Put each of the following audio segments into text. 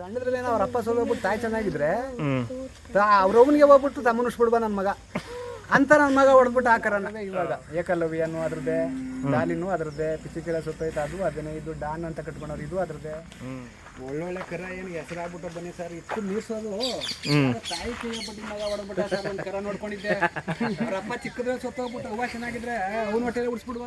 ಸಣ್ಣದ್ರಲ್ಲಿ ಅವ್ರ ಅಪ್ಪ ಸೋಲೋಗ್ಬಿಟ್ಟು ತಾಯಿ ಚೆನ್ನಾಗಿದ್ರೆ ಅವ್ರ ಒಬ್ಬನಿಗೆ ಹೋಗ್ಬಿಟ್ಟು ತಮ್ಮನ ಉಷ್ಬಿಡ್ಬ ನನ್ನ ಮಗ. ಅಂತ ನನ್ನ ಮಗ ಹೊಡೆದ್ಬಿಟ್ಟು ಹಾಕರಣ ಇವಾಗ ಏಕಲವ್ಯನು ಅದ್ರದ್ದೇ ಡಾಲಿನು ಅದ್ರದ್ದೇ ಪಿಚಿಕಿಳ ಸುತ್ತೈತೆ ಅದು ಅದನ್ನೇ ಇದು ಡಾನ್ ಅಂತ ಕಟ್ಕೊಂಡವ್ರು ಇದು ಅದ್ರದ್ದೇ. ಒಳ್ಳೊಳ್ಳೆ ಕರ ಏನು ಹೆಸರಾಗ್ಬಿಟ್ಟು ಬನ್ನಿ ಸರ್ ಇತ್ತು ಮೀಸೋದು ತಾಯಿ ಬಿಟ್ಟ ಮಗ ಹೊಡೆದ್ಬಿಟ್ಟ ಸರ್ ಒಂದು ಕರ ನೋಡ್ಕೊಂಡಿದ್ದೆ. ಅವ್ರ ಅಪ್ಪ ಸುತ್ತ ಸತ್ತೋಗ್ಬಿಟ್ಟು ಹೂವ ಚೆನ್ನಾಗಿದ್ರೆ ಅವ್ನ ಹೊಟ್ಟೆಲ್ಲ ಉಡ್ಸ್ಬಿಡುವ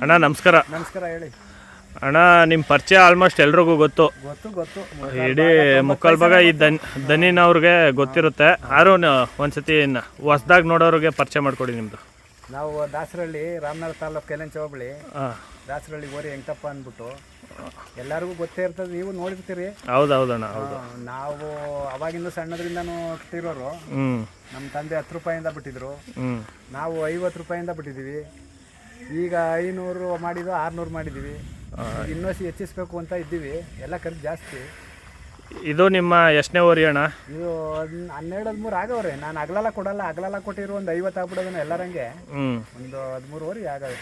ಅಣ್ಣ ನಮಸ್ಕಾರ. ನಮಸ್ಕಾರ ಹೇಳಿ. ಅಣ್ಣ ನಿಮ್ಮ ಪರಿಚಯ ಆಲ್ಮೋಸ್ಟ್ ಎಲ್ರಿಗೂ ಗೊತ್ತು. ಗೊತ್ತು ಗೊತ್ತು. ಇಡೀ ಮುಕ್ಕಲ್ ಭಾಗ ಈ ದನ್ ದನಿನವ್ರಿಗೆ ಗೊತ್ತಿರುತ್ತೆ. ಆರು ಒಂದ್ಸತಿ ಹೊಸ್ದಾಗಿ ನೋಡೋರಿಗೆ ಪರಿಚಯ ಮಾಡ್ಕೊಡಿ ನಿಮ್ಮದು ನಾವು ದಾಸರಳ್ಳಿ ರಾಮನಗರ ತಾಲೂಕು ಕೆಲೆಂಚ ಹೋಬಳಿ ಹಾಂ. ದಾಸರಳ್ಳಿ ಓರಿ ಹೆಂಗಪ್ಪ ಅಂದ್ಬಿಟ್ಟು ಎಲ್ಲರಿಗೂ ಗೊತ್ತೇ ಇರ್ತದೆ. ನೀವು ನೋಡಿರ್ತೀರಿ. ಹೌದು. ಹೌದಣ್ಣ ಹೌದು ನಾವು ಅವಾಗಿಂದ ಸಣ್ಣದ್ರಿಂದ ಕಟ್ಟಿರೋರು ಹ್ಞೂ ನಮ್ಮ ತಂದೆ ಹತ್ತು ರೂಪಾಯಿಂದ ಬಿಟ್ಟಿದ್ರು. ನಾವು ಐವತ್ತು ರೂಪಾಯಿಂದ ಬಿಟ್ಟಿದ್ದೀವಿ. ಈಗ ಐನೂರು ಮಾಡಿದ್ದು ಆರುನೂರು ಮಾಡಿದ್ದೀವಿ. ಇನ್ನೂ ಹೆಚ್ಚಿಸ್ಬೇಕು ಅಂತ ಇದ್ದೀವಿ. ಎಲ್ಲ ಖರ್ಚು ಜಾಸ್ತಿ. ಇದು ನಿಮ್ಮ ಎಷ್ಟನೇ ಓರಿ ಅಣ್ಣ? ಇದು ಹನ್ನೆರಡು ಹದಿಮೂರು ಆಗವ್ರೆ. ನಾನು ಅಗಲಲ್ಲ ಕೊಡಲ್ಲ. ಅಗಲಲ್ಲ ಕೊಟ್ಟಿರೋ ಒಂದು ಐವತ್ತು ಆಗ್ಬಿಡೋದನ್ನ ಎಲ್ಲರಂಗೆ. ಒಂದು ಹದಿಮೂರು ಓರಿ ಆಗವೆ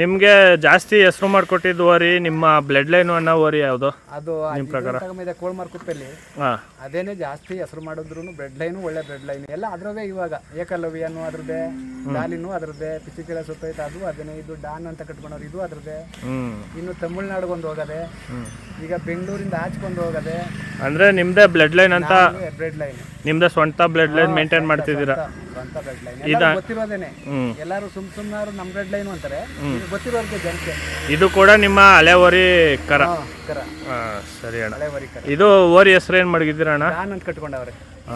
ನಿಮಗೆ ಜಾಸ್ತಿ ಹೆಸರು ಮಾಡಿಕೊಟ್ಟಿದ್ದು ಓರಿ ನಿಮ್ಮ ಬ್ಲಡ್ ಲೈನ್ ಅನ್ನೋ ಓರಿ ಯಾವುದು? ಅದು ತಗೊಂಬಿದೆ ಕೋಳ್ಮಾರ್ಕುಪ್ಪಲ್ಲಿ ಹಾಂ. ಅದೇನೆ ಜಾಸ್ತಿ ಹೆಸರು ಮಾಡಿದ್ರು ಬ್ಲಡ್ ಲೈನು ಒಳ್ಳೆ ಬ್ಲಡ್ ಲೈನ್ ಎಲ್ಲ ಅದ್ರವೇ ಇವಾಗ. ಏಕಲವ್ಯನು ಅದ್ರದ್ದೇ ಡಾಲಿನು ಅದ್ರದ್ದೇ ಪಿಚಿಕಿಲ ಸುತ್ತೈತೆ ಅದು ಹದಿನೈದು ಡಾನ್ ಅಂತ ಕಟ್ಕೊಂಡವ್ರು ಇದು ಅದ್ರದ್ದೇ. ಇನ್ನು ತಮಿಳ್ನಾಡಿಗೊಂದು ಹೋಗದೆ ಈಗ ಬೆಂಗಳೂರಿಂದ ಆಚ್ಕೊಂಡು ಹೋಗದೆ ಅಂದ್ರೆ ನಿಮ್ಮದೇ ಬ್ಲಡ್ ಲೈನ್ ಅಂತ ಬ್ಲಡ್ ಲೈನ್ ನಿಮ್ಮದೇ ಸ್ವಂತ ಬ್ಲಡ್ ಲೈನ್ ಮೇಂಟೈನ್ ಮಾಡ್ತಿದ್ದೀರಾ? ಸ್ವಂತ ಬ್ರೆಡ್ ಲೈನ್ ಎಲ್ಲ ಗೊತ್ತಿರೋದೇನೆ. ಎಲ್ಲರೂ ಸುಮ್ ಸುಮ್ಮನಾರು ನಮ್ಮ ಬ್ರೆಡ್ ಲೈನ್ ಅಂತಾರೆ. ಇದು ಗೊತ್ತಿರೋರ್ಗೆ ಜನಕ್ಕೆ. ಇದು ಕೂಡ ನಿಮ್ಮ ಹಳೆ ಓರಿ ಕರ. ಹಾ, ಕರ. ಹಾಂ ಸರಿ ಅಣ್ಣ. ಹಳೆ ವರಿ ಕರ. ಇದು ಓರಿ ಹೆಸರು ಏನು ಮಡಗಿದ್ದೀರಾ ಅಣ್ಣ? ಡಾನ್ ಅಂತ ಕಟ್ಕೊಂಡವ್ರೆ. ಆ,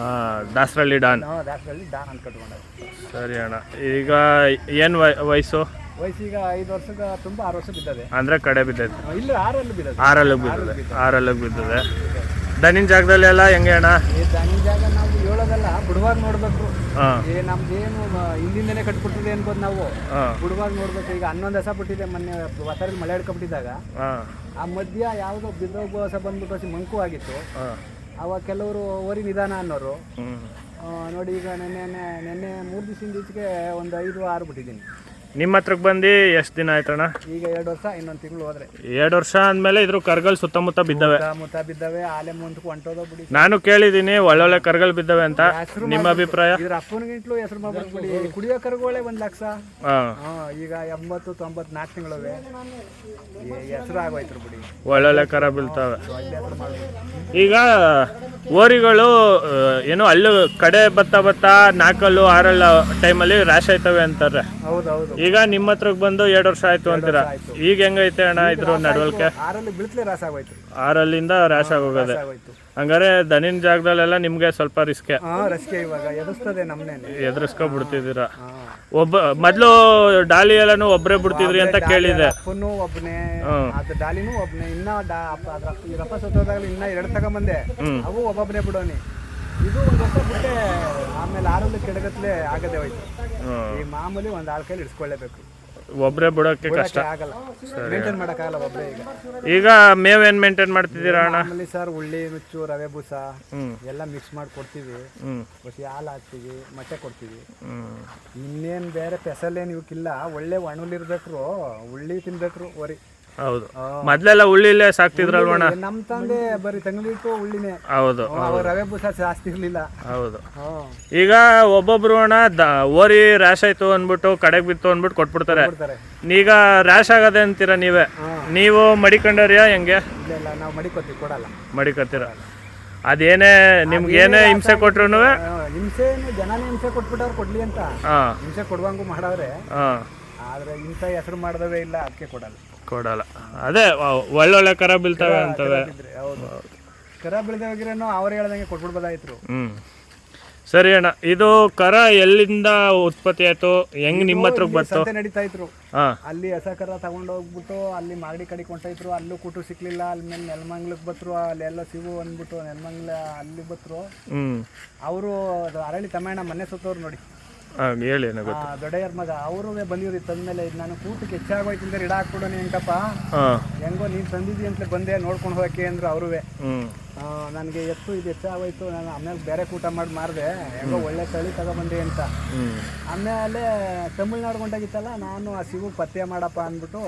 ದಾಸರಳ್ಳಿ ಡಾನ್. ನಾವು ದಾಸರಲ್ಲಿ ಡಾನ್ ಅಂತ ಕಟ್ಕೊಂಡವ್ರೆ. ಸರಿ ಅಣ್ಣ. ಈಗ ಏನು ವಯಸ್ಸು? ವಯಸ್ಸೀಗ ಐದು ವರ್ಷದ ತುಂಬ ಆರು ವರ್ಷ ಬಿದ್ದದೆ. ಅಂದರೆ ಕಡೆ ಬಿದ್ದೈತೆ. ಇಲ್ಲ ಆರಲ್ಲಿ ಬಿದ್ದದೆ. ಆರಲ್ಲಿಗೆ ಬಿದ್ದದೆ. ಆರಲ್ಲಿಗೆ ಬಿದ್ದದೆ. ದನಿನ ಜಾಗದಲ್ಲೆಲ್ಲ ಹೆಂಗೆ ಅಣ್ಣ? ಈ ದನಿ ಬುಡವಾಗ ನೋಡ್ಬೇಕು. ಹಾಂ ಏ ನಮ್ದೇನು ಹಿಂದಿಂದನೇ ಕಟ್ಬಿಟ್ಟಿದೆ ಅನ್ಬೋದು ನಾವು. ಹಾಂ ಬುಡವಾಗ ನೋಡ್ಬೇಕು. ಈಗ ಹನ್ನೊಂದು ದಿವಸ ಬಿಟ್ಟಿದೆ ಮೊನ್ನೆ ವತರ ಮಳೆ ಹಿಡ್ಕೊಂಡ್ಬಿಟ್ಟಿದ್ದಾಗ ಹಾಂ ಆ ಮಧ್ಯ ಯಾವುದೋ ಹೊಸ ಬಂದ್ಬಿಟ್ಟು ಹಸಿ ಮಂಕು ಆಗಿತ್ತು. ಹಾಂ ಅವಾಗ ಕೆಲವರು ಓರಿ ನಿಧಾನ ಅನ್ನೋರು. ಹ್ಞೂ ಆ, ನೋಡಿ ಈಗ ನೆನ್ನೆ ನೆನ್ನೆ ಮೂರು ದಿವಸದಿಂದ ಈಚೆಗೆ ಒಂದು ಐದು ಆರು ಬಿಟ್ಟಿದ್ದೀನಿ. ನಿಮ್ಮ ಹತ್ರಕ್ಕೆ ಬಂದು ಎಷ್ಟು ದಿನ ಆಯ್ತಣ್ಣ? ಈಗ ಎರಡು ವರ್ಷ ಇನ್ನೊಂದು ತಿಂಗಳು ಹೋದ್ರೆ. ಎರಡು ವರ್ಷ ಅಂದಮೇಲೆ ಇದ್ರ ಕರ್ಗಲ್ ಸುತ್ತಮುತ್ತ ಬಿದ್ದವೆ. ಮುತ್ತ ಬಿದ್ದವೆ ಆಲೆ ಮುಂದಕ್ಕೆ ಹೊಂಟೋದ ಬಿಡಿ. ನಾನು ಕೇಳಿದ್ದೀನಿ ಒಳ್ಳೊಳ್ಳೆ ಕರ್ಗಲ್ ಬಿದ್ದವೆ ಅಂತ. ನಿಮ್ಮ ಅಭಿಪ್ರಾಯ? ಇದ್ರ ಅಪ್ಪನಿಗಿಂತಲೂ ಹೆಸರು ಮಾಡ್ಬಿಡಿ ಕುಡಿಯೋ ಕರ್ಗಳೇ ಒಂದು ಲಕ್ಷ. ಹಾ, ಈಗ ಎಂಬತ್ತು ತೊಂಬತ್ತು ನಾಲ್ಕು ತಿಂಗಳವೆ ಹೆಸರು ಆಗೋಯ್ತು ಬಿಡಿ. ಒಳ್ಳೊಳ್ಳೆ ಕರ ಬೀಳ್ತವೆ. ಈಗ ಓರಿಗಳು ಏನು ಅಲ್ಲೂ ಕಡೆ ಬತ್ತ ಬತ್ತ ನಾಲ್ಕಲ್ಲು ಆರಲ್ಲ ಟೈಮಲ್ಲಿ ರ್ಯಾಶ್ ಆಯ್ತವೆ ಅಂತಾರೆ. ಹೌದು ಹೌದು. ಈಗ ನಿಮ್ಮ ಹತ್ರಕ್ಕೆ ಬಂದು ಎರಡು ವರ್ಷ ಆಯ್ತು ಅಂತೀರಾ? ಈಗ ಹೆಂಗೈತೆ ಅಣ್ಣ ಇದ್ರ ನಡವಳಿಕೆ? ಆರಲ್ಲಿ ಬಿಳಿಸ್ಲೆ ರಾಸ ಆಗೋಯ್ತು. ಆರಲ್ಲಿಂದ ರ್ಯಾಶ್ ಆಗೋಗದೆ. ಆಗೋಯ್ತು. ಹಂಗಾರೆ ದನಿನ ಜಾಗದಲ್ಲೆಲ್ಲ ನಿಮ್ಗೆ ಸ್ವಲ್ಪ ರಿಸ್ಕೆ. ಹಾ ರಸಿಕೆ ಇವಾಗ. ನಮ್ನೇನೆ. ಹಾ. ಒಬ್ಬ ಮೊದಲು ಡಾಲಿ ಎಲ್ಲಾನು ಒಬ್ಬರೇ ಬಿಡ್ತಿದ್ರಿ ಅಂತ ಕೇಳಿದೆ ಅಪ್ಪನು. ಅದು ಡಾಲಿನೂ ಇನ್ನ ಡಾ ಅಪ್ಪ ಅದ್ರ ಅಪ್ಪ ಇವ್ರಪ್ಪ ಸತ್ತೋದಾಗಲಿ ಇನ್ನ ಎರಡು ತಗೊಂಬಂದೆ. ಅವು ಬಿಡೋನಿ. ಇದು ಒಂದು ವರ್ಷ ಬಿಟ್ಟೆ ಆಮೇಲೆ ಆರಲ್ಲಿ ಕೆಡಗತ್ಲೆ ಆಗದೆ ಹೋಯ್ತು. ಈ ಮಾಮೂಲಿ ಒಂದು ಆಳ್ ಕೈಲಿ ಇಡ್ಸ್ಕೊಳ್ಳೇಬೇಕು ಒಬ್ಬರೇ ಬಿಡೋಕೆ ಕಷ್ಟ. ಆಗಲ್ಲ. ಮೇಂಟೈನ್ ಮಾಡೋಕ್ಕಾಗಲ್ಲ ಒಬ್ಬರೇ ಈಗ. ಈಗ ಮೇವ್ ಏನ್ ಮೇಂಟೈನ್ ಮಾಡ್ತಿದ್ದೀರಾ ಅಣ್ಣ? ಮಾಮೂಲಿ ಸರ್ ಉಳ್ಳಿ ನುಚ್ಚು ರವೆ ಬೂಸ ಎಲ್ಲ ಮಿಕ್ಸ್ ಮಾಡಿ ಕೊಡ್ತೀವಿ. ಹೊಸಿ ಹಾಲು ಹಾಕ್ತೀವಿ ಮೊಟ್ಟೆ ಕೊಡ್ತೀವಿ. ಇನ್ನೇನು ಬೇರೆ ಪೆಸಲೇನು ಇವಕ್ಕಿಲ್ಲ. ಒಳ್ಳೆ ಒಣಲಿರ್ಬೇಕ್ರು ಉಳ್ಳಿ ತಿನ್ಬೇಕ್ರು ವರಿ ಹೌದು. ಮೊದ್ಲೆಲ್ಲ ಉಳ್ಳಿಲೇ ಸಾಕ್ತಿದ್ರಲ್ವಣ್ಣ ನಮ್ ತಂದೆ ಬರೀ ತಂಗ್ಳಿಟ್ಟು ಉಳ್ಳಿನೇ ಹೌದು ಅವಾಗ ರವೆ ಬೂಸ ಜಾಸ್ತಿ ಇರ್ಲಿಲ್ಲ. ಹೌದು. ಈಗ ಒಬ್ಬೊಬ್ರು ಅಣ್ಣ ದ- ಓರಿ ರ್ಯಾಶ್ ಆಯ್ತು ಅಂದ್ಬಿಟ್ಟು ಕಡೆಗೆ ಬಿತ್ತು ಅಂದ್ಬಿಟ್ಟು ಕೊಟ್ಬಿಡ್ತಾರೆ. ಕೊಡ್ತಾರೆ ಈಗ ರ್ಯಾಶ್ ಆಗದೆ ಅಂತೀರ ನೀವೇ? ನೀವು ಮಡಿಕೊಂಡರ್ಯಾ ಹೆಂಗೆ? ಇಲ್ಲ ಇಲ್ಲ ನಾವು ಮಡಿಕೋತೀವಿ ಕೊಡಲ್ಲ. ಮಡಿಕತ್ತೀರ ಅದೇನೇ ನಿಮ್ಗೆ ಏನೇ ಹಿಂಸೆ ಕೊಟ್ರು ಆ, ಹಿಂಸೆನು ಜನನೇ ಹಿಂಸೆ ಕೊಟ್ಬಿಟ್ಟವ್ರು ಕೊಡ್ಲಿ ಅಂತ. ಹಾಂ. ಹಿಂಸೆ ಕೊಡುವಂಗು ಮಾಡವ್ರೆ. ಹಾಂ. ಆದ್ರೆ ಹಿಂಸೆ ಹೆಸರು ಮಾಡ್ದವೇ ಇಲ್ಲ ಅದಕ್ಕೆ ಕೊಡಲ್ಲ. ಕೊಡಲ್ಲ. ಅದೇ ಒಳ್ಳೊಳ್ಳೆ ಕರ ಬೀಳ್ತವೆ ಅಂತವೆ. ಹೌದು. ಕರ ಬೆಳೆದವಾಗಿರೇನೋ ಅವ್ರು ಹೇಳ್ದಂಗೆ ಕೊಟ್ಬಿಡ್ಬೋದಾಯ್ತು. ಹ್ಮ್. ಸರಿ ಅಣ್ಣ ಇದು ಕರ ಎಲ್ಲಿಂದ ಉತ್ಪತ್ತಿ ಆಯ್ತು? ಹೆಂಗ್ ನಿಮ್ಮ ಹತ್ರ ಬಂತು ಸಂತೆ ನಡೀತಾ ಇದ್ರು. ಹಾ. ಅಲ್ಲಿ ಹೊಸ ಕರ ತಗೊಂಡೋಗ್ಬಿಟ್ಟು ಅಲ್ಲಿ ಮಾಗಡಿ ಕಡೆ ಕೊಂಟೋಯ್ರು ಅಲ್ಲೂ ಕೂಟು ಸಿಕ್ಲಿಲ್ಲ ಅಲ್ಲಿ ಮೇಲೆ ನೆಲಮಂಗ್ಲಕ್ಕೆ ಬತ್ರು ಅಲ್ಲೆಲ್ಲ ಸಿಗು ಅಂದ್ಬಿಟ್ಟು ನೆಲಮಂಗ್ಲ ಅಲ್ಲಿ ಬತ್ರು ಹ್ಮ್. ಅವರು ಅರಳಿ ತಮ್ಮಣ್ಣ ಮನೆ ಸುತ್ತವ್ರು ನೋಡಿ. ಹೇಳಿ ಅಣ್ಣ ಗೊತ್ತು. ಮಗ ಅವರು ಬಂದಿವ್ರಿ ತಂದ್ಮೇಲೆ ಇದು ನಾನು ಕೂಟಕ್ಕೆ ಹೆಚ್ಚಾಗೋಯ್ತು ಅಂದ್ರೆ ಇಡ ಹಾಕ್ಬಿಡೋಣ ಹೆಂಗಪ್ಪ? ಹಾ. ಹೆಂಗೋ ನೀನು ತಂದಿದ್ದಿ ಅಂತ ಬಂದೆ ನೋಡ್ಕೊಂಡು ಹೋಗಕ್ಕೆ ಅಂದ್ರು ಅವರು ನನ್ಗೆ ನನಗೆ ಎತ್ತು ಇದು ಹೆಚ್ಚಾಗೋಯ್ತು ನಾನು ಆಮೇಲೆ ಬೇರೆ ಕೂಟ ಮಾಡಿ ಮಾರ್ದೆ ಹೆಂಗೋ ಒಳ್ಳೆ ತಳಿ ತಗೊಬಂದೆ ಅಂತ. ಆಮೇಲೆ ತಮಿಳ್ನಾಡು ಕೊಂಡಾಗಿತ್ತಲ್ಲ ನಾನು ಆ ಸಿವು ಪತ್ತೆ ಮಾಡಪ್ಪ ಅಂದ್ಬಿಟ್ಟು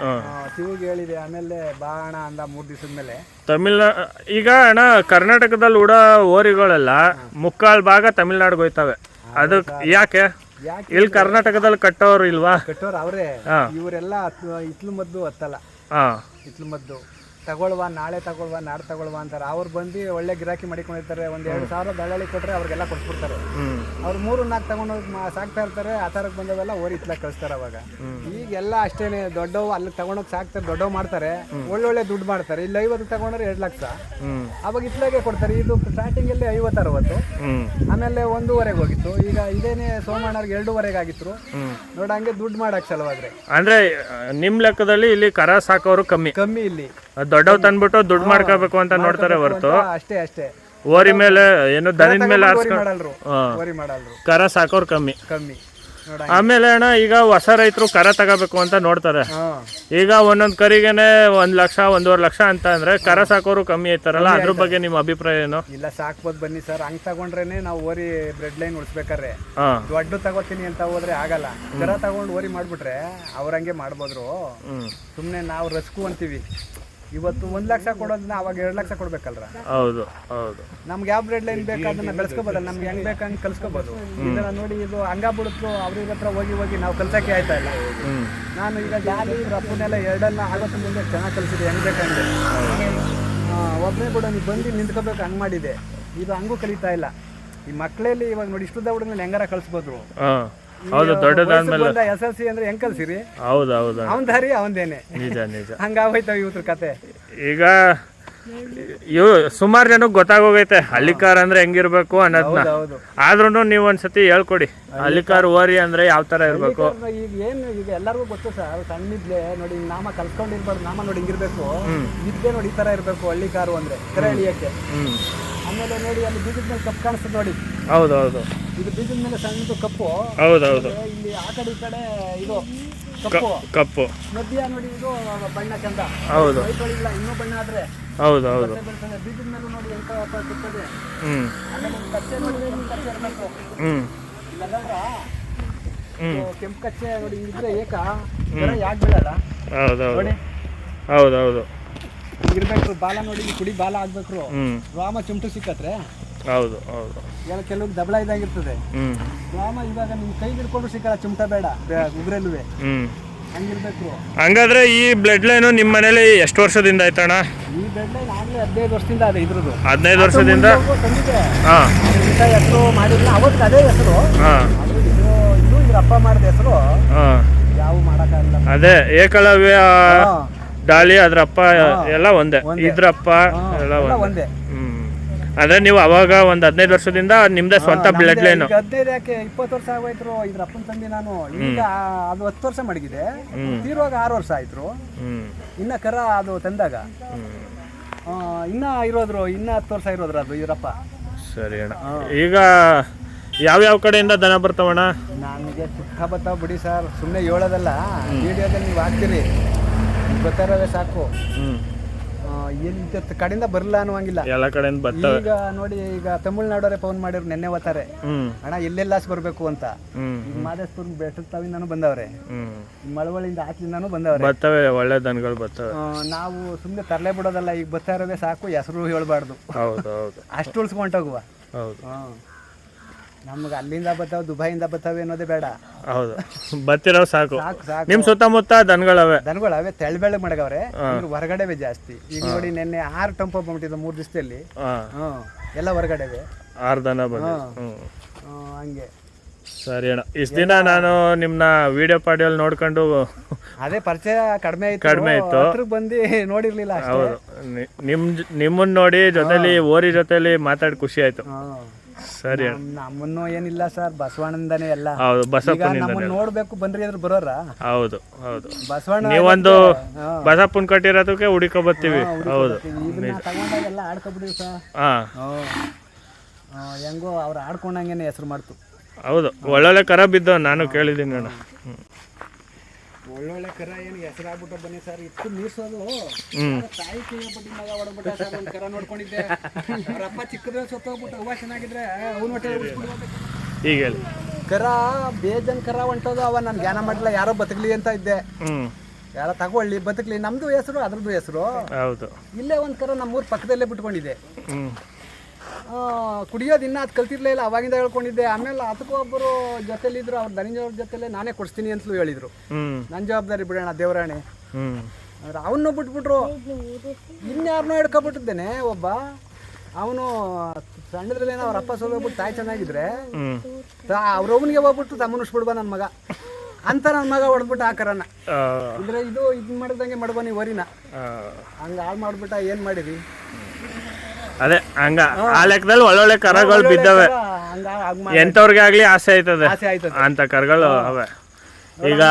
ಆ ಶಿವಗೆ ಹೇಳಿದೆ ಆಮೇಲೆ ಬಾ ಅಣ್ಣ ಅಂದ ಮೂರು ದಿವಸದ ಮೇಲೆ. ತಮಿಳ್ನಾ ಈಗ ಅಣ್ಣ ಕರ್ನಾಟಕದಲ್ಲಿ ಉಡೋ ಓರಿಗಳೆಲ್ಲ ಮುಕ್ಕಾಲ್ ಭಾಗ ತಮಿಳ್ನಾಡಿಗೆ ಹೋಯ್ತವೆ. ಅದಕ್ಕೆ ಯಾಕೆ? ಇಲ್ಲಿ ಕರ್ನಾಟಕದಲ್ಲಿ ಕಟ್ಟೋರು ಇಲ್ವಾ? ಕಟ್ಟೋರು ಅವರೇ. ಹಾ. ಇವರೆಲ್ಲ ಇತ್ಲು ಮದ್ದು ಹತ್ತಲ್ಲ ಹಾ. ಇತ್ಲು ಮದ್ದು. ತಗೊಳ್ವಾ ನಾಳೆ ತಗೊಳ್ವಾ ನಾಡ್ ತಗೊಳ್ವಾ ಅಂತಾರೆ. ಅವ್ರು ಬಂದು ಒಳ್ಳೆ ಗಿರಾಕಿ ಮಾಡಿಕೊಂಡಿರ್ತಾರೆ. ಒಂದ್ ಎರಡು ಸಾವಿರ ದಳ್ಳಾಳಿ ಕೊಟ್ರೆ ಅವ್ರಿಗೆಲ್ಲ ಕೊಟ್ಬಿಡ್ತಾರೆ. ಅವ್ರು ಮೂರು ನಾಲ್ಕು ತಗೊಂಡೋಗಿ ಸಾಕ್ತಾ ಇರ್ತಾರೆ ಆ ಥರಕ್ಕೆ ಬಂದವೆಲ್ಲ ಓರಿ ಇತ್ಲಾಗ ಕಳಿಸ್ತಾರೆ ಅವಾಗ. ಈಗೆಲ್ಲ ಅಷ್ಟೇನೆ ದೊಡ್ಡವು ಅಲ್ಲಿ ತಗೊಂಡೋಗಿ ಸಾಕ್ತಾರೆ ದೊಡ್ಡವು ಮಾಡ್ತಾರೆ ಒಳ್ಳೊಳ್ಳೆ ದುಡ್ಡು ಮಾಡ್ತಾರೆ. ಇಲ್ಲಿ ಐವತ್ತು ತಗೊಂಡ್ರೆ ಎರಡು ಲಕ್ಷ. ಅವಾಗ ಇತ್ಲಾಗೆ ಕೊಡ್ತಾರೆ. ಇದು ಸ್ಟಾರ್ಟಿಂಗಲ್ಲಿ ಐವತ್ತು ಅರವತ್ತು. ಆಮೇಲೆ ಒಂದೂವರೆಗೆ ಹೋಗಿತ್ತು. ಈಗ ಇದೇನೆ ಸೋಮಣ್ಣವ್ರಿಗೆ ಎರಡೂವರೆಗೆ ಆಗಿತ್ತು. ನೋಡಂಗೆ ನೋಡ ಹಂಗೆ ದುಡ್ಡು ಮಾಡಕ್ ಸಲುವಾದ್ರೆ. ಅಂದ್ರೆ ನಿಮ್ ಲೆಕ್ಕದಲ್ಲಿ ಇಲ್ಲಿ ಕರ ಸಾಕೋರು ಕಮ್ಮಿ. ಕಮ್ಮಿ ಇಲ್ಲಿ. ದೊಡ್ಡವ್ ತಂದ್ಬಿಟ್ಟು ದುಡ್ಡು ಮಾಡ್ಕೋಬೇಕು ಅಂತ ನೋಡ್ತಾರೆ ಹೊರತು. ಅಷ್ಟೇ ಅಷ್ಟೇ. ಓರಿ ಮೇಲೆ ಏನು ದನಿನ ಮೇಲೆ ವರಿ ಮಾಡಲ್ರು. ಹಾ. ವರಿ ಮಾಡಲ್ರು. ಕರ ಸಾಕೋರು ಕಮ್ಮಿ. ಕಮ್ಮಿ. ನೋಡ ಆಮೇಲೆ ಅಣ್ಣ ಈಗ ಹೊಸ ರೈತರು ಕರ ತಗೋಬೇಕು ಅಂತ ನೋಡ್ತಾರೆ. ಹಾ. ಈಗ ಒಂದೊಂದ್ ಕರಿಗೆನೆ ಒಂದ್ ಲಕ್ಷ ಒಂದೂವರೆ ಲಕ್ಷ ಅಂತ ಅಂದ್ರೆ ಕರ ಸಾಕೋರು ಕಮ್ಮಿ ಐತಾರಲ್ಲ ಅದ್ರ ಬಗ್ಗೆ ನಿಮ್ಮ ಅಭಿಪ್ರಾಯ ಏನು? ಇಲ್ಲ ಸಾಕ್ಬೋದು ಬನ್ನಿ ಸರ್. ಹಂಗ್ ತಗೊಂಡ್ರೇನೆ ನಾವು ಓರಿ ಬ್ರೆಡ್ ಲೈನ್ ಉಳಿಸ್ಬೇಕಾರೆ ಹಾ. ದೊಡ್ಡ ತಗೋತೀನಿ ಅಂತ ಹೋದ್ರೆ ಆಗಲ್ಲ. ಕರ ತಗೊಂಡು ಓರಿ ಮಾಡ್ಬಿಟ್ರೆ ಅವ್ರಂಗೆ ಮಾಡ್ಬೋದ್ರು. ಸುಮ್ನೆ ನಾವು ರಸ್ಕು ಅಂತೀವಿ. ಇವತ್ತು ಒಂದ್ ಲಕ್ಷ ಕೊಡೋದನ್ನ ಅವಾಗ ಎರಡ್ ಲಕ್ಷ ಕೊಡ್ಬೇಕಲ್ರ? ಹೌದು ಹೌದು. ನಮ್ಗೆ ಯಾವ ಬ್ರೆಡ್ ಲೈನ್ ಬೇಕು ಅದನ್ನ ಬೆಳೆಸ್ಕೋಬೋದಲ್ಲ ನಮ್ಗೆ ಹೆಂಗ್ ಬೇಕಂಗ್ ಕಲ್ಸ್ಕೋಬೋದು. ಇದನ್ನ ನೋಡಿ ಇದು ಹಂಗ ಬಿಡುತ್ತೋ ಅವ್ರ ಹತ್ರ ಹೋಗಿ ಹೋಗಿ ನಾವು ಕಲ್ಸಕ್ಕೆ ಆಯ್ತಾ ಇಲ್ಲ. ನಾನು ಈಗ ಜಾಲಿ ರಪ್ಪನೆಲ್ಲ ಎರಡನ್ನ ಆಗತ್ತ ಮುಂದೆ ಚೆನ್ನಾಗಿ ಕಲಿಸಿದೆ ಹೆಂಗ್ ಬೇಕಂಗೆ ಒಬ್ಬನೇ ಕೂಡ ನೀವು ಬಂದು ನಿಂತ್ಕೋಬೇಕು ಹಂಗ್ ಮಾಡಿದೆ. ಇದು ಹಂಗೂ ಕಲಿತಾ ಇಲ್ಲ. ಈ ಮಕ್ಕಳಲ್ಲಿ ಇವಾಗ ನೋಡಿ ಇಷ್ಟು ಹುಡುಗನ ಹೆಂಗಾರ ಕಳ್ಸ್ಬೋದು ಹೌದು ದೊಡ್ಡದಾದ್ಮೇಲೆ ಎಸ್ ಎಲ್ ಸಿ ಅಂದ್ರೆ ಹೆಂಗ್ ಕಲ್ಸಿರಿ? ಹೌದು ಹೌದು. ಅವನ್ ದಾರಿ ಅವಂದೇನೆ ನಿಜ ನಿಜ. ಹಂಗಾಗೋಯ್ತಾವ ಇವತ್ರ ಕತೆ. ಈಗ ಇವ್ ಸುಮಾರು ಜನಕ್ಕೆ ಗೊತ್ತಾಗೋಗೈತೆ ಹಳ್ಳಿಕಾರ ಅಂದ್ರೆ ಹೆಂಗಿರ್ಬೇಕು ಅನ್ನೋದನ್ನ ಹೌದು ಆದ್ರೂ ನೀವು ಒಂದ್ಸತಿ ಹೇಳ್ಕೊಡಿ. ಹಳ್ಳಿಕಾರ್ ಓರಿ ಅಂದ್ರೆ ಯಾವ ತರ ಇರ್ಬೇಕು? ಈಗ ಏನು ಈಗ ಎಲ್ಲರಿಗೂ ಗೊತ್ತು ಸರ್ ಸಣ್ಣಿದ್ಲೆ ನೋಡಿ ನಾಮ ಕಲ್ತ್ಕೊಂಡಿರ್ಬಾರ್ದು ನಾಮ ನೋಡಿ ಹಿಂಗಿರ್ಬೇಕು. ಇದ್ದೇ ನೋಡಿ ಈ ತರ ಇರ್ಬೇಕು ಹಳ್ಳಿಕಾರು ಅಂದ್ರೆ ಕರೆ ಎಳಿಯಕ್ಕೆ ಆಮೇಲೆ ನೋಡಿ ಅಲ್ಲಿ ಬೀಜದ ಮೇಲೆ ಕಪ್ ಕಾಣಿಸ್ತದೆ ನೋಡಿ. ಹೌದು ಹೌದು ಇದು ಬೀಜದ ಮೇಲೆ ಸಣ್ಣದು ಕಪ್ಪು. ಹೌದು ಹೌದು ಇಲ್ಲಿ ಆ ಕಡೆ ಈ ಕಡೆ ಇದು ಕಪ್ಪು. ಕಪ್ಪು. ಮಧ್ಯ ನೋಡಿ ಇದು ಬಣ್ಣ ಚಂದ. ಹೌದು. ಇಲ್ಲ ಇನ್ನೂ ಬಣ್ಣ ಆದ್ರೆ ಹೌದು ಹೌದು. ಬೀಜದ ಮೇಲೆ ನೋಡಿ ಎಂತ ಸಿಗ್ತದೆ ಹ್ಮ್. ಕಚ್ಚೆ ನೋಡಿ ಕಚ್ಚೆ ಇರಬೇಕು. ಹ್ಮ್. ಕೆಂಪು ಕಚ್ಚೆ ನೋಡಿ ಇದ್ರೆ ಏಕ. ಯಾಕೆ ಬೀಳಲ್ಲ? ಹೌದು ಹೌದು ನೋಡಿ. ಹೌದು ಹೌದು ಇರ್ಬೇಕು ಬಾಲ ನೋಡಿ ಕುಡಿ ಬಾಲ ಆಗ್ಬೇಕು ರಾಮ ಚಿಮಟು ಸಿಕ್ಕತ್ರೆ. ಹೌದು ಹೌದು. ಎಲ್ಲ ದಬಲ ದಬಳ ಇದಾಗಿರ್ತದೆ. ಹ್ಮ್. ರಾಮ ಇವಾಗ ನಿಮ್ ಕೈ ಹಿಡ್ಕೊಂಡು ಸಿಕ್ಕಲ್ಲ ಚಿಮಟ ಬೇಡ ಉಗ್ರಲ್ವೇ ಹ್ಮ್. ಹಂಗಿರ್ಬೇಕು. ಹಂಗಾದ್ರೆ ಈ ಬ್ಲಡ್ ಲೈನು ನಿಮ್ಮ ಮನೇಲಿ ಎಷ್ಟು ವರ್ಷದಿಂದ ಆಯ್ತಣ್ಣ ಈ ಬ್ಲಡ್ ಲೈನ್ ಆಗ್ಲೇ ಹದಿನೈದು ವರ್ಷದಿಂದ ಅದೇ ಇದ್ರದ್ದು. ಹದಿನೈದು ವರ್ಷದಿಂದ? ತಂದಿದೆ. ಹಾ. ಇಂಥ ಹೆಸರು ಮಾಡಿದ್ರೆ ಅವತ್ತು ಅದೇ ಹೆಸರು. ಹಾ. ಅದು ಇದು ಇದು ಇದ್ರ ಅಪ್ಪ ಮಾಡಿದ ಹೆಸರು. ಹಾ. ಯಾವ ಮಾಡಕ್ಕಾಗಲ್ಲ. ಅದೇ ಏಕಲವ್ಯ ಹಾ, ಡಾಲಿ ಅದ್ರ ಅಪ್ಪ ಎಲ್ಲ ಒಂದೇ. ಇದ್ರಪ್ಪ ಹಾ, ಎಲ್ಲ ಎಲ್ಲ ಒಂದೇ. ಒಂದೇ. ಅಂದ್ರೆ ನೀವು ಅವಾಗ ಒಂದ್ ಹದಿನೈದು ವರ್ಷದಿಂದ ನಿಮ್ದೇ ಸ್ವಂತ ಬ್ಲಡ್ ಲೈನ್ ಹದಿನೈದು ಯಾಕೆ ಇಪ್ಪತ್ತು ವರ್ಷ ಆಗೋಯ್ತು ಇದ್ರ ಅಪ್ಪನ ತಂದೆ ನಾನು. ಈಗ ಅದು ಹತ್ತು ವರ್ಷ ಮಡಗಿದೆ. ತೀರುವಾಗ ಆರು ವರ್ಷ ಆಯ್ತು ಇನ್ನ ಕರ ಅದು ತಂದಾಗ. ಇನ್ನ ಇರೋದ್ರು ಇನ್ನ ಹತ್ತು ವರ್ಷ ಇರೋದ್ರ ಅದು ಇವರಪ್ಪ ಸರಿ ಅಣ್ಣ. ಈಗ ಯಾವ್ಯಾವ ಕಡೆಯಿಂದ ದನ ಬರ್ತಾವಣ್ಣ ನನಗೆ ಸುತ್ತ ಬರ್ತಾವ ಬಿಡಿ ಸರ್. ಸುಮ್ಮನೆ ಹೇಳೋದಲ್ಲ. ವಿಡಿಯೋದಲ್ಲಿ ನೀವು ಹಾಕ್ತೀರಿ. ನಿಮ್ಗೆ ಗೊತ್ತಿರೋದೇ ಸಾಕು. ಎಲ್ಲಿ ಕಡೆಯಿಂದ ಬರಲ್ಲ ಅನ್ನುವಂಗಿಲ್ಲ. ಎಲ್ಲ ಕಡೆಯಿಂದ ಬರ್ತವೆ. ಈಗ ನೋಡಿ ಈಗ ತಮಿಳ್ನಾಡವರೇ ಫೋನ್ ಮಾಡಿದ್ರು ನೆನ್ನೆ ಓತಾರೆ ಅಣ್ಣ ಎಲ್ಲೆಲ್ಲಾಸ್ ಬರಬೇಕು ಅಂತ? ಮಾದೇಶ್ಪುರ ಬೆಟ್ಟದಿಂದಾನು ಬಂದವ್ರೆ. ಮಳವಳ್ಳಿಯಿಂದ ಆಚಲಿಂದಾನು ಬಂದವ್ರೆ. ಬರ್ತವೆ ಒಳ್ಳೆ ದನಗಳು ಬರ್ತವೆ. ನಾವು ಸುಮ್ಮನೆ ತರಲೆ ಬಿಡೋದಲ್ಲ ಈಗ ಬರ್ತಾ ಇರೋದೇ ಸಾಕು ಹೆಸರು ಹೇಳ್ಬಾರ್ದು. ಹೌದು ಹೌದು. ಅಷ್ಟು ಉಳ್ಸ್ಕೊಂಡೋಗುವ ಹೌದು. ನಮ್ಗೆ ಅಲ್ಲಿಂದ ಬರ್ತಾವ ದುಬೈಯಿಂದ ಬರ್ತಾವೆ ಅನ್ನೋದೇ ಬೇಡ. ಹೌದು. ಬರ್ತಿರೋ ಸಾಕು. ಸಾಕು ಸಾಕು. ನಿಮ್ ಸುತ್ತಮುತ್ತ ದನಗಳವೆ. ದನಗಳವೆ ಅವೇ ಮಡಗವ್ರೆ. ಹೊರಗಡೆವೆ ಜಾಸ್ತಿ. ಈಗ ನೋಡಿ ನಿನ್ನೆ ಆರು ಟಂಪ ಬಂದ್ಬಿಟ್ಟಿದ್ದು ಮೂರು ದಿವಸದಲ್ಲಿ. ಹ್ಮ್ ಎಲ್ಲ ಹೊರಗಡೆವೆ ಆರು ದನ ಬಂದ. ಹಂಗೆ. ಸರಿ ಅಣ್ಣ. ಇಷ್ಟ ದಿನ ನಾನು ನಿಮ್ನ ವಿಡಿಯೋ ಪಾಡಿಯಲ್ಲಿ ನೋಡ್ಕೊಂಡು ಅದೇ ಪರಿಚಯ ಕಡಿಮೆ ಆಯ್ತು ಕಡಿಮೆ ಇತ್ತು. ಬಂದು ನೋಡಿರ್ಲಿಲ್ಲ ಹೌದು. ನಿಮ್ ನಿಮ್ಮನ್ನ ನೋಡಿ ಜೊತೆಲಿ ಓರಿ ಜೊತೆಲಿ ಮಾತಾಡಿ ಖುಷಿ ಆಯ್ತು. ಸರಿ. ನಮ್ಮನ್ನು ಏನಿಲ್ಲ ಸರ್ ಬಸವಣ್ಣಂದನೆ ಎಲ್ಲ. ಹೌದು ಬಸಪ್ಪನಿಂದ ನಮ್ಮನ್ನ ನೋಡ್ಬೇಕು ಬಂದ್ರಿ ಅಂದ್ರೆ ಬರೋರ? ಹೌದು ಹೌದು. ಬಸವಣ್ಣ ನೀವೊಂದು. ಬಸಪ್ಪನ್ ಕಟ್ಟಿರೋದಕ್ಕೆ ಹುಡುಕೋ ಬರ್ತೀವಿ. ಹೌದು. ಎಲ್ಲ ತಗೊಂಡಾಗೆಲ್ಲ ಆಡ್ಕೊಬಿಡಿ ಸರ್. ಹಾ. ಹೆಂಗೋ ಅವ್ರು ಆಡ್ಕೊಂಡಂಗೇನೆ ಹೆಸರು ಮಾಡ್ತು. ಹೌದು ಒಳ್ಳೊಳ್ಳೆ ಕರ ಬಿದ್ದ ನಾನು ಕೇಳಿದ್ದೀನಿ ಅಣ್ಣ. ಒಳ್ಳೊಳ್ಳೆ ಕರ ಏನು ಹೆಸರಾಗ್ಬಿಟ್ಟು ಬನ್ನಿ ಸರ್. ಇತ್ತು ಮೀರ್ಸೋದು ಹ್ಮ್. ತಾಯಿ ಕೈಯಪಟ್ಟಿ ಮಗ ಹೊಡ್ಬಿಟ್ಟ ಸರ್ ಒಂದು ಕರ ನೋಡ್ಕೊಂಡಿದ್ದೆ. ಅವ್ರ ಅಪ್ಪ ಚಿಕ್ಕದ್ರೆ ಸತ್ತೋಗ್ಬಿಟ್ಟು. ಹೂವ ಚೆನ್ನಾಗಿದ್ರೆ ಅವ್ನ ಹೊಟ್ಟೆ ಈಗ ಹೇಳಿ. ಕರ ಬೇಜನ್ ಕರ ಹೊಂಟೋದು. ಅವ ನಾನು ಜ್ಞಾನ ಮಾಡಲಿಲ್ಲ ಯಾರೋ ಬದುಕಲಿ ಅಂತ ಇದ್ದೆ. ಯಾರ ತಗೊಳ್ಳಿ ಬದುಕಲಿ. ನಮ್ದು ಹೆಸರು ಅದ್ರದ್ದು ಹೆಸರು. ಹೌದು. ಇಲ್ಲೇ ಒಂದು ಕರ ನಮ್ಮೂರ ಪಕ್ಕದಲ್ಲೇ ಆ, ಕುಡಿಯೋದು ಇನ್ನೂ ಅದು ಕಲ್ತಿರ್ಲೇ ಇಲ್ಲ ಅವಾಗಿಂದ ಹೇಳ್ಕೊಂಡಿದ್ದೆ. ಆಮೇಲೆ ಅದಕ್ಕೂ ಒಬ್ಬರು ಜೊತೆಲಿದ್ರು ಅವ್ರ ದನಿಜವ್ರ ಜೊತೆಲೆ ನಾನೇ ಕೊಡಿಸ್ತೀನಿ ಅಂತಲೂ ಹೇಳಿದ್ರು. ನನ್ನ ಜವಾಬ್ದಾರಿ ಬಿಡೋಣ ದೇವರಾಣೆ. ಆದ್ರೆ ಅವನು ಬಿಟ್ಬಿಟ್ರು. ಇನ್ಯಾರನ್ನೂ ಹಿಡ್ಕೊಬಿಟ್ಟಿದ್ದೇನೆ ಒಬ್ಬ. ಅವನು ಸಣ್ಣದ್ರಲ್ಲೇನೋ ಅವ್ರ ಅಪ್ಪ ಸೋಲೋಗ್ಬಿಟ್ಟು ತಾಯಿ ಚೆನ್ನಾಗಿದ್ರೆ. ಅವ್ರವನಿಗೆ ಅವ್ರ ಅವನಿಗೆ ಹೋಗ್ಬಿಟ್ಟು ತಮ್ಮನ ಉಸ್ಬಿಡ್ಬ ನನ್ನ ಮಗ. ಅಂತ ನನ್ನ ಮಗ ಹೊಡೆದ್ಬಿಟ್ಟು ಹಾಕರನ್ನ ಅಂದ್ರೆ ಇದು ಇದು ಮಾಡಿದಂಗೆ ಮಾಡ್ಬ ನೀವು ವರಿನ. ಹಂಗೆ ಹಾಳು ಮಾಡ್ಬಿಟ್ಟ ಏನು ಮಾಡಿರಿ ಅದೇ ಹಂಗ. ಆ ಲೆಕ್ಕದಲ್ಲಿ ಒಳ್ಳೊಳ್ಳೆ ಕರಗಳು ಬಿದ್ದವೆ. ಎಂತವ್ರಿಗೆ ಆಗ್ಲಿ ಆಸೆ ಆಯ್ತದೆ. ಅಂತ ಕರಗಳು ಅವೆ. ಈಗ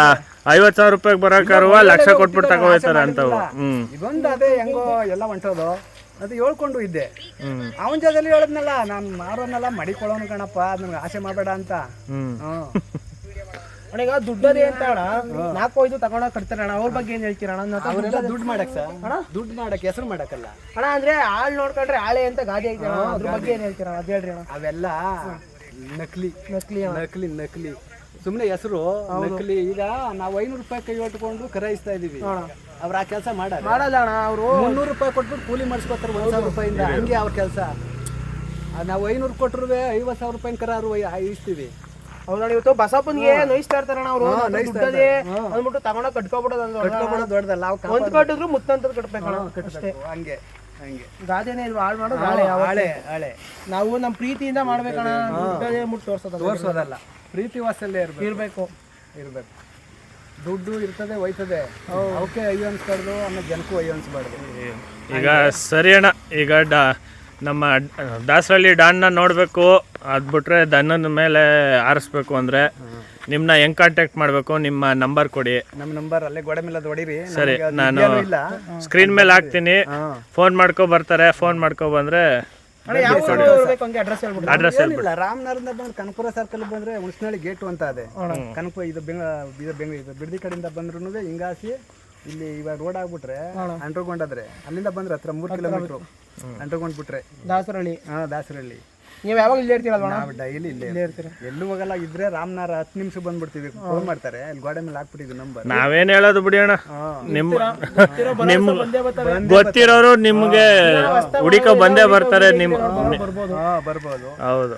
ಐವತ್ ಸಾವಿರ ರೂಪಾಯಿಗೆ ಬರೋ ಕರುವ ಲಕ್ಷ ಕೊಟ್ಬಿಟ್ಟು ತಗೋ ಹೋಯ್ತಾರೆ ಅಂತವು ಹ್ಮ್. ಇದೊಂದು ಅದೇ ಹೆಂಗೋ ಎಲ್ಲ ಹೊಂಟೋದು. ಅದು ಹೇಳ್ಕೊಂಡು ಇದ್ದೆ. ಅವನ ಜಾಗದಲ್ಲಿ ಹೇಳದ್ನಲ್ಲ ನಾನು ಮಾರೋನಲ್ಲ ಮಡಿಕೊಳ್ಳೋನು ಕಣಪ್ಪ ನನಗೆ ಆಸೆ ಮಾಡಬೇಡ ಅಂತ. ಹ್ಮ್. ಅಣ್ಣ ಈಗ ದುಡ್ಡದೇ ಅಂತ ಅಣ್ಣ ನಾಲ್ಕು ಐದು ತಗೊಂಡೋಗಿ ಕಟ್ತಾರೆ ಅಣ್ಣ. ಅವ್ರ ಬಗ್ಗೆ ಏನ್ ಹೇಳ್ತೀರ ಅಣ್ಣ? ಅವರೆಲ್ಲ ದುಡ್ಡು ಮಾಡಕ್ ಸರ್. ದುಡ್ಡು ಮಾಡಕ್ ಹೆಸರು ಮಾಡಕ್ಕಲ್ಲ ಅಣ್ಣ ಅಂದ್ರೆ ಆಳ್ ನೋಡ್ಕೊಂಡ್ರೆ ಆಳೆ ಅಂತ ಗಾದೆ ಐತೆ ಅಣ್ಣ. ಅದ್ರ ಬಗ್ಗೆ ಏನ್ ಹೇಳ್ತೀರ ಅಣ್ಣ? ಅದ್ ಹೇಳ್ರಿ ಅಣ್ಣ. ಅವೆಲ್ಲ ನಕಲಿ. ನಕಲಿ ನಕಲಿ ನಕಲಿ. ಸುಮ್ಮನೆ ಹೆಸರು ನಕಲಿ. ಈಗ ನಾವು ಐನೂರು ರೂಪಾಯಿ ಕೈ ಹೊಟ್ಕೊಂಡು ಕರಾಯಿಸ್ತಾ ಇದೀವಿ. ಅವ್ರ ಆ ಕೆಲಸ ಮಾಡಲ್ಲ. ಮಾಡಲ್ಲ ಅಣ್ಣ ಅವರು. ಮುನ್ನೂರು ರೂಪಾಯಿ ಕೊಟ್ಬಿಟ್ಟು ಕೂಲಿ ಮಾಡಿಸ್ಕೊತಾರೆ ಒಂದು ಸಾವಿರ ರೂಪಾಯಿಂದ. ಹಂಗೆ ಅವ್ರ ಕೆಲಸ. ನಾವು ಐನೂರು ಕೊಟ್ಟರು ಐವತ್ತು ಸಾವಿರ ರೂಪಾಯಿ ಕರಾರು ಇಸ್ತೀವಿ. ಹೌದಣ್ಣ ಇವತ್ತು ಬಸಪ್ಪನ್ಗೆ ನೋಯಿಸ್ತಾ ಇರ್ತಾರಣ ಅಣ್ಣ ಅವರು ದುಡ್ಡದೇ. ಅಂದ್ಬಿಟ್ಟು ತಗೊಂಡ ಕಟ್ಕೊಬಿಡೋದು ಕಟ್ಕೊಬಿಡೋದು ದೊಡ್ಡದಲ್ಲ ಒಂದ್ ಕಟ್ಟಿದ್ರು ಅಷ್ಟೇ. ಕಟ್ಟಬೇಕು ಹಂಗೆ ಹಂಗೆ. ಗಾದೆನೇ ಇಲ್ವಾ? ಹಾಳು ಮಾಡೋ ಹಾಳೆ ಹಾಳೆ ಹಾಳೆ. ನಾವು ನಮ್ಮ ಪ್ರೀತಿಯಿಂದ ಮಾಡ್ಬೇಕಣ್ಣ. ದುಡ್ಡದೇ ಮುಟ್ಟು ತೋರ್ಸೋದು ತೋರ್ಸೋದಲ್ಲ. ಪ್ರೀತಿ ವಾಸಲ್ಲೇ ಇರ್ಬೇಕು. ಇರಬೇಕು. ಇರ್ಬೇಕು. ದುಡ್ಡು ಇರ್ತದೆ ಹೋಯ್ತದೆ. ಅವಕ್ಕೆ ಅಯ್ಯೋ ಅನ್ಸ್ಬಾರ್ದು ಆಮೇಲೆ ಜನಕ್ಕೂ ಅಯ್ಯೋ ಅನ್ಸ್ಬಾರ್ದು ಈಗ ಸರಿ ಅಣ್ಣ ಈಗ ಡಾ ನಮ್ಮ ದಾಸರಳ್ಳಿ ಡಾನ್ನ ನೋಡಬೇಕು ಅದು ಬಿಟ್ಟರೆ ದನದ ಮೇಲೆ ಆರಿಸ್ಬೇಕು ಅಂದರೆ ನಿಮ್ಮನ್ನ ಹೆಂಗೆ ಕಾಂಟ್ಯಾಕ್ಟ್ ಮಾಡಬೇಕು ನಿಮ್ಮ ನಂಬರ್ ಕೊಡಿ. ನಮ್ಮ ನಂಬರ್ ಅಲ್ಲೇ ಗೋಡೆ ಮೇಲೆ ಅದು ಹೊಡೀರಿ. ಸರಿ ನಾನು ಇಲ್ಲ. ಸ್ಕ್ರೀನ್ ಮೇಲೆ ಹಾಕ್ತೀನಿ. ಫೋನ್ ಮಾಡ್ಕೊ ಬರ್ತಾರೆ ಫೋನ್ ಮಾಡ್ಕೊ ಬಂದ್ರೆ ಅಡ್ರೆಸ್ ರಾಮನಗರದಿಂದ ಬಂದು ಕನಕಪುರ ಸರ್ಕಲ್ ಬಂದ್ರೆ ಉಣಸ್ನಳ್ಳಿ ಗೇಟು ಅಂತ ಅದೇ. ಕನಕಪುರ ಇದು ಬೆಂಗ ಇದು ಬೆಂಗಳೂರು ಇದು ಬಿಡದಿ ಕಡೆಯಿಂದ ಬಂದ್ರು ಹಿಂಗಾಸಿ ಇಲ್ಲಿ ಇವಾಗ ರೋಡ್ ಆಗ್ಬಿಟ್ರೆ ಅಂಡರ್ಗ್ರೌಂಡ್ ಆದ್ರೆ ಅಲ್ಲಿಂದ ಬಂದ್ರೆ ಹತ್ರ ಮೂರ್ ಕಿಲೋಮೀಟ್ರು ಅಂಡರ್ಗ್ರೌಂಡ್ ಬಿಟ್ರೆ ದಾಸರಳ್ಳಿ ಹಾ ದಾಸರಳ್ಳಿ ನೀವು ಯಾವಾಗ ಇಲ್ಲೇ ಇರ್ತೀರಲ್ವ ಅಣ್ಣ? ನಾವು ಡೈಲಿ ಇಲ್ಲೇ ಇರ್ತೀರ? ಎಲ್ಲೂ ಹೋಗಲ್ಲ ಇದ್ರೆ ರಾಮನಾರ ಹತ್ತು ನಿಮಿಷ ಬಂದ್ಬಿಡ್ತೀವಿ. ಫೋನ್ ಮಾಡ್ತಾರೆ. ಅಲ್ಲಿ ಗೋಡೆ ಮೇಲೆ ಹಾಕ್ಬಿಟ್ಟಿದ್ವಿ ನಂಬರ್ ನಾವೇನ್ ಹೇಳೋದು ಬಿಡಿ ಅಣ್ಣ. ನಿಮ್ಮ ನಿಮ್ಮ ಗೊತ್ತಿರೋರು ನಿಮಗೆ ಹುಡುಕ ಬಂದೇ ಬರ್ತಾರೆ ನಿಮ್ಮ ಬರ್ಬೋದು. ಹಾ ಬರ್ಬೋದು. ಹೌದು.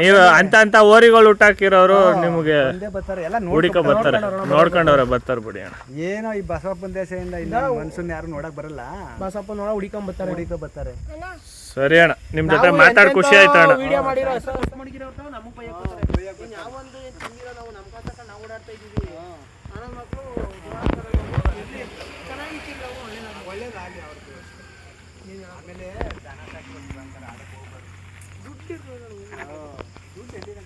ನೀವು ಅಂತ ಅಂತ ಓರಿಗಳು ಊಟಾಕಿರೋರು ನಿಮಗೆ ಬಂದೇ ಬರ್ತಾರೆ. ಎಲ್ಲ ನೋಡಿ ಹುಡುಕ ಬರ್ತಾರೆ. ನೋಡ್ಕೊಂಡವ್ರೆ ಬರ್ತಾರೆ. ಬಿಡಿ ಅಣ್ಣ. ಏನೋ ಈ ಬಸವಪ್ಪನ ದೇಶದಿಂದ ಇಲ್ಲ ಮನ್ಸನ್ನ ಯಾರು ನೋಡಕ್ ಬರಲ್ಲ. ಬಸಪ್ಪ ನೋಡ ಹುಡಿಕೊಂಡ್ ಬರ್ತಾರೆ. ಹುಡುಕ ಬರ್ತಾರೆ. ಸರಿ ಅಣ್ಣ ನಿಮ್ ಜೊತೆ ಮಾತಾಡಿ ಖುಷಿ ಆಯ್ತು ಅಣ್ಣ. ವಿಡಿಯೋ ಮಾಡಿರೋ ನಮಗೆ ಭಯ ಕೊಡ್ತಾರೆ ಇನ್ ಯಾವೊಂದು ಏನ್ ತಿಂದಿರೋ ನಾವು ನಮ್ಮ ಕಾಸಕ್ಕ ನಾವು ಓಡಾಡ್ತಾ ಇದೀವಿ ನನ್ನ ಮಕ್ಕಳು ಚೆನ್ನಾಗಿರ್ತೀವಿ ನಾವು. ಒಳ್ಳೆದಾಗ್ಲಿ. ಆಮೇಲೆ ದನ ಸಾಕಿ. ದುಡ್ಡು ಇರ್ಬೋದು. ದುಡ್ಡು ಎಲ್ಲಿಂದ